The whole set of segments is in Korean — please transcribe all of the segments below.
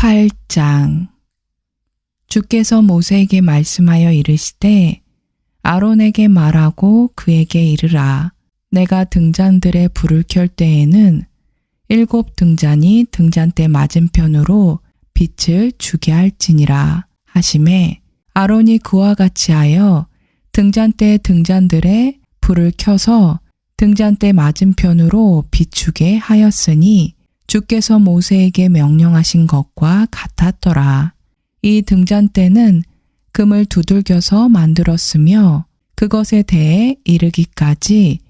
8장. 주께서 모세에게 말씀하여 이르시되 아론에게 말하고 그에게 이르라. 내가 등잔들의 불을 켤 때에는 일곱 등잔이 등잔대 맞은편으로 빛을 주게 할지니라 하심에 아론이 그와 같이 하여 등잔대 등잔들에 불을 켜서 등잔대 맞은편으로 비추게 하였으니 주께서 모세에게 명령하신 것과 같았더라. 이 등잔대는 금을 두들겨서 만들었으며 그것에 대해 이르기까지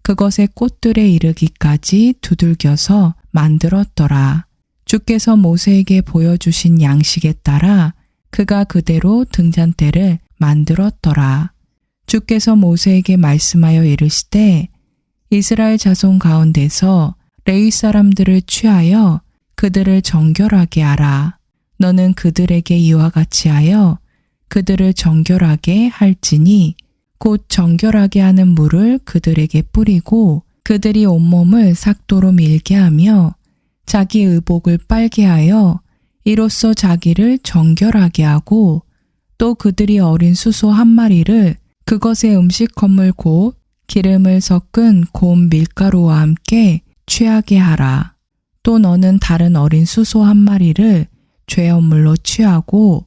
그것의 꽃들에 이르기까지 두들겨서 만들었더라. 주께서 모세에게 보여주신 양식에 따라 그가 그대로 등잔대를 만들었더라. 주께서 모세에게 말씀하여 이르시되 이스라엘 자손 가운데서 레위 사람들을 취하여 그들을 정결하게 하라. 너는 그들에게 이와 같이 하여 그들을 정결하게 할지니 곧 정결하게 하는 물을 그들에게 뿌리고 그들이 온몸을 삭도로 밀게 하며 자기 의복을 빨게 하여 이로써 자기를 정결하게 하고 또 그들이 어린 수소 한 마리를 그것의 음식 건물 곧 기름을 섞은 고운 밀가루와 함께 취하게 하라. 또 너는 다른 어린 수소 한 마리를 죄업물로 취하고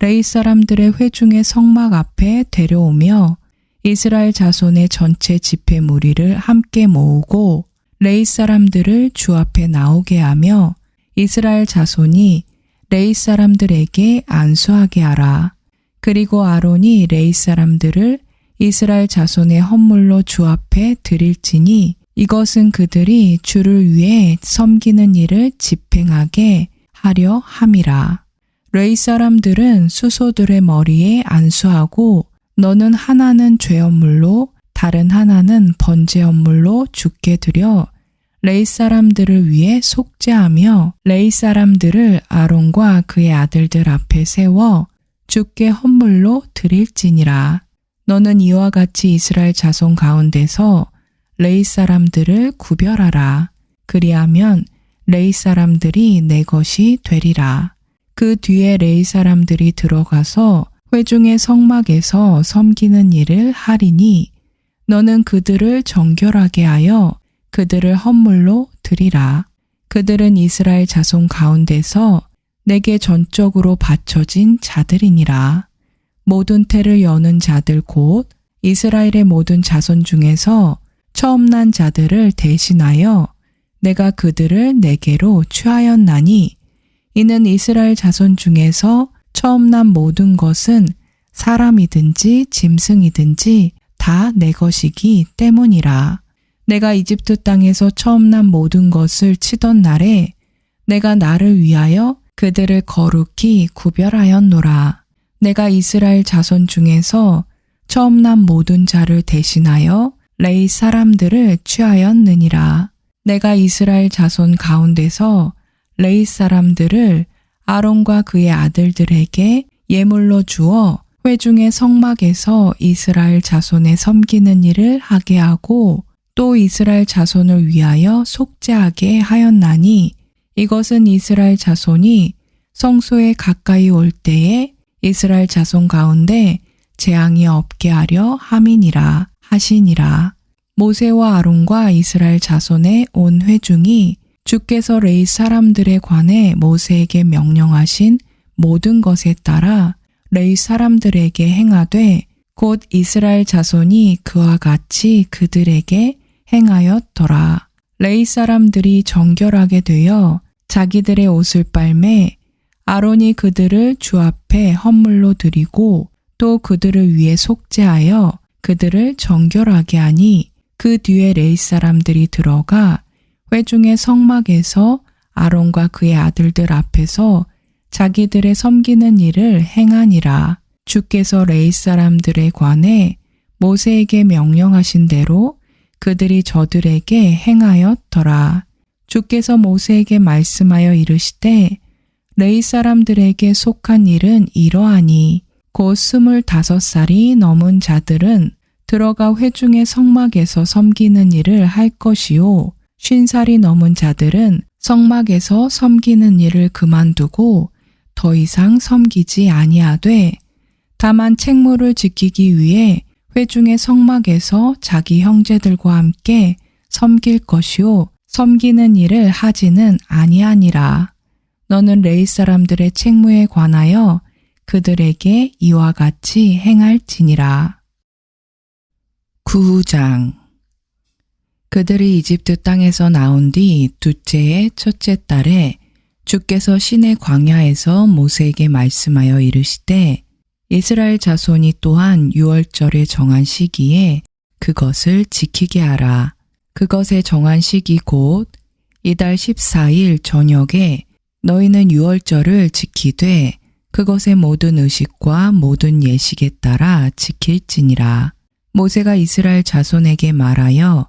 레이 사람들의 회중의 성막 앞에 데려오며 이스라엘 자손의 전체 집회 무리를 함께 모으고 레이 사람들을 주 앞에 나오게 하며 이스라엘 자손이 레이 사람들에게 안수하게 하라. 그리고 아론이 레이 사람들을 이스라엘 자손의 헌물로 주 앞에 드릴지니 이것은 그들이 주를 위해 섬기는 일을 집행하게 하려 함이라. 레이 사람들은 수소들의 머리에 안수하고 너는 하나는 죄업물로 다른 하나는 번제업물로 죽게 드려 레이 사람들을 위해 속죄하며 레이 사람들을 아론과 그의 아들들 앞에 세워 죽게 헌물로 드릴지니라. 너는 이와 같이 이스라엘 자손 가운데서 레이 사람들을 구별하라. 그리하면 레이 사람들이 내 것이 되리라. 그 뒤에 레이 사람들이 들어가서 회중의 성막에서 섬기는 일을 하리니 너는 그들을 정결하게 하여 그들을 헌물로 드리라. 그들은 이스라엘 자손 가운데서 내게 전적으로 바쳐진 자들이니라. 모든 태를 여는 자들 곧 이스라엘의 모든 자손 중에서 처음 난 자들을 대신하여 내가 그들을 내게로 취하였나니 이는 이스라엘 자손 중에서 처음 난 모든 것은 사람이든지 짐승이든지 다 내 것이기 때문이라. 내가 이집트 땅에서 처음 난 모든 것을 치던 날에 내가 나를 위하여 그들을 거룩히 구별하였노라. 내가 이스라엘 자손 중에서 처음 난 모든 자를 대신하여 레이 사람들을 취하였느니라. 내가 이스라엘 자손 가운데서 레이 사람들을 아론과 그의 아들들에게 예물로 주어 회중의 성막에서 이스라엘 자손의 섬기는 일을 하게 하고 또 이스라엘 자손을 위하여 속죄하게 하였나니 이것은 이스라엘 자손이 성소에 가까이 올 때에 이스라엘 자손 가운데 재앙이 없게 하려 함이니라. 하시니라. 모세와 아론과 이스라엘 자손의 온 회중이 주께서 레이 사람들에 관해 모세에게 명령하신 모든 것에 따라 레이 사람들에게 행하되 곧 이스라엘 자손이 그와 같이 그들에게 행하였더라. 레이 사람들이 정결하게 되어 자기들의 옷을 빨매 아론이 그들을 주 앞에 헌물로 드리고 또 그들을 위해 속죄하여 그들을 정결하게 하니 그 뒤에 레이 사람들이 들어가 회중의 성막에서 아론과 그의 아들들 앞에서 자기들의 섬기는 일을 행하니라. 주께서 레이 사람들에 관해 모세에게 명령하신 대로 그들이 저들에게 행하였더라. 주께서 모세에게 말씀하여 이르시되 레이 사람들에게 속한 일은 이러하니 곧 스물다섯 살이 넘은 자들은 들어가 회중의 성막에서 섬기는 일을 할 것이요 쉰 살이 넘은 자들은 성막에서 섬기는 일을 그만두고 더 이상 섬기지 아니하되 다만 책무를 지키기 위해 회중의 성막에서 자기 형제들과 함께 섬길 것이요 섬기는 일을 하지는 아니하니라. 너는 레이 사람들의 책무에 관하여 그들에게 이와 같이 행할지니라. 구장 그들이 이집트 땅에서 나온 뒤 둘째의 첫째 달에 주께서 신의 광야에서 모세에게 말씀하여 이르시되 이스라엘 자손이 또한 유월절에 정한 시기에 그것을 지키게 하라. 그것의 정한 시기 곧 이달 14일 저녁에 너희는 유월절을 지키되 그것의 모든 의식과 모든 예식에 따라 지킬지니라. 모세가 이스라엘 자손에게 말하여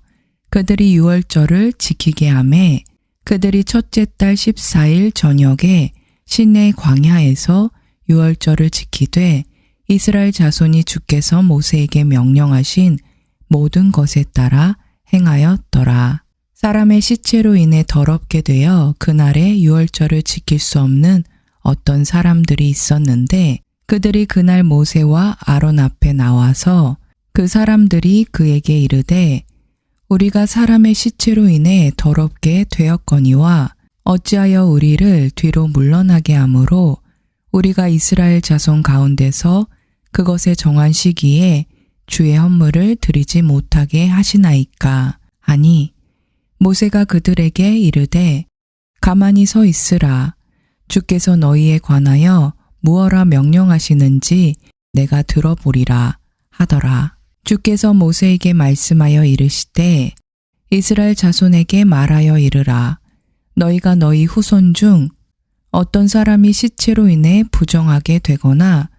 그들이 유월절을 지키게 하매 그들이 첫째 달 14일 저녁에 시내 광야에서 유월절을 지키되 이스라엘 자손이 주께서 모세에게 명령하신 모든 것에 따라 행하였더라. 사람의 시체로 인해 더럽게 되어 그날에 유월절을 지킬 수 없는 어떤 사람들이 있었는데 그들이 그날 모세와 아론 앞에 나와서 그 사람들이 그에게 이르되 우리가 사람의 시체로 인해 더럽게 되었거니와 어찌하여 우리를 뒤로 물러나게 하므로 우리가 이스라엘 자손 가운데서 그것에 정한 시기에 주의 헌물을 드리지 못하게 하시나이까? 하니 모세가 그들에게 이르되 가만히 서 있으라 주께서 너희에 관하여 무엇라 명령하시는지 내가 들어보리라 하더라 주께서 모세에게 말씀하여 이르시되 이스라엘 자손에게 말하여 이르라 너희가 너희 후손 중 어떤 사람이 시체로 인해 부정하게 되거나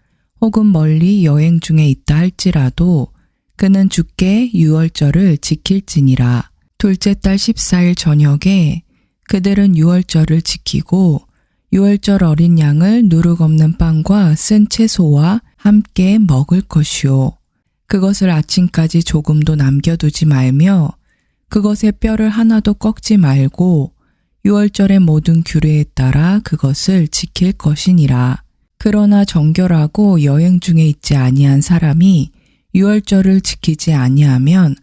혹은 멀리 여행 중에 있다 할지라도 그는 주께 유월절을 지킬지니라. 둘째 달 14일 저녁에 그들은 유월절을 지키고 유월절 어린 양을 누룩 없는 빵과 쓴 채소와 함께 먹을 것이요. 그것을 아침까지 조금도 남겨두지 말며 그것의 뼈를 하나도 꺾지 말고 유월절의 모든 규례에 따라 그것을 지킬 것이니라. 그러나 정결하고 여행 중에 있지 아니한 사람이 유월절을 지키지 아니하면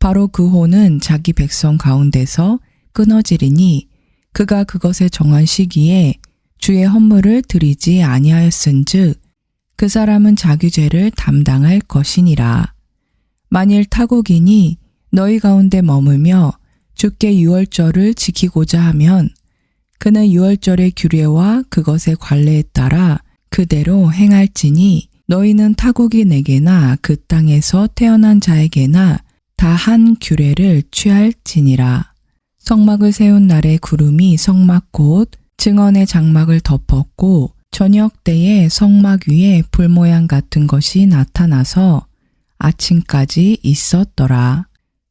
바로 그 호는 자기 백성 가운데서 끊어지리니 그가 그것에 정한 시기에 주의 헌물을 드리지 아니하였은즉 그 사람은 자기 죄를 담당할 것이니라. 만일 타국인이 너희 가운데 머물며 주께 유월절을 지키고자 하면 그는 유월절의 규례와 그것의 관례에 따라 그대로 행할지니 너희는 타국인에게나 그 땅에서 태어난 자에게나 다 한 규례를 취할지니라. 성막을 세운 날에 구름이 성막 곧 증언의 장막을 덮었고 저녁 때에 성막 위에 불 모양 같은 것이 나타나서 아침까지 있었더라.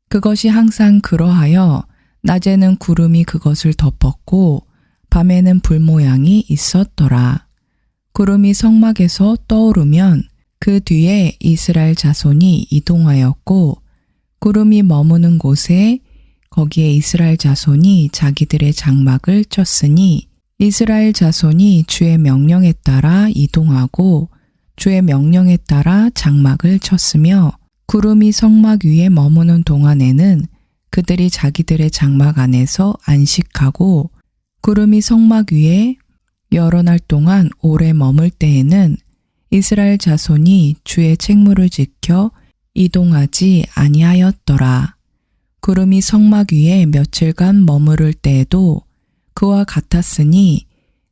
그것이 항상 그러하여 낮에는 구름이 그것을 덮었고 밤에는 불 모양이 있었더라. 구름이 성막에서 떠오르면 그 뒤에 이스라엘 자손이 이동하였고 구름이 머무는 곳에 거기에 이스라엘 자손이 자기들의 장막을 쳤으니 이스라엘 자손이 주의 명령에 따라 이동하고 주의 명령에 따라 장막을 쳤으며 구름이 성막 위에 머무는 동안에는 그들이 자기들의 장막 안에서 안식하고 구름이 성막 위에 여러 날 동안 오래 머물 때에는 이스라엘 자손이 주의 책무를 지켜 이동하지 아니하였더라. 구름이 성막 위에 며칠간 머무를 때에도 그와 같았으니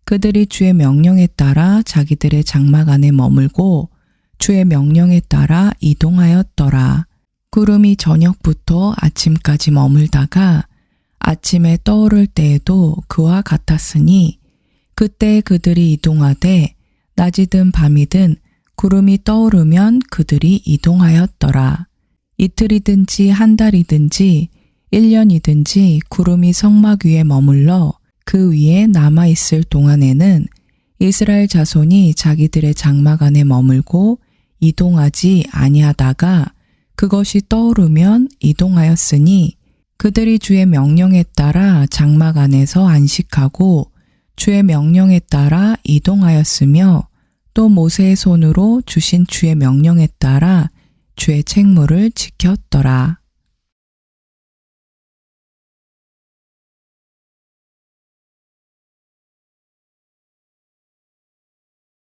그들이 주의 명령에 따라 자기들의 장막 안에 머물고 주의 명령에 따라 이동하였더라. 구름이 저녁부터 아침까지 머물다가 아침에 떠오를 때에도 그와 같았으니 그때 그들이 이동하되 낮이든 밤이든 구름이 떠오르면 그들이 이동하였더라. 이틀이든지 한 달이든지 1년이든지 구름이 성막 위에 머물러 그 위에 남아있을 동안에는 이스라엘 자손이 자기들의 장막 안에 머물고 이동하지 아니하다가 그것이 떠오르면 이동하였으니 그들이 주의 명령에 따라 장막 안에서 안식하고 주의 명령에 따라 이동하였으며 또 모세의 손으로 주신 주의 명령에 따라 주의 책무를 지켰더라.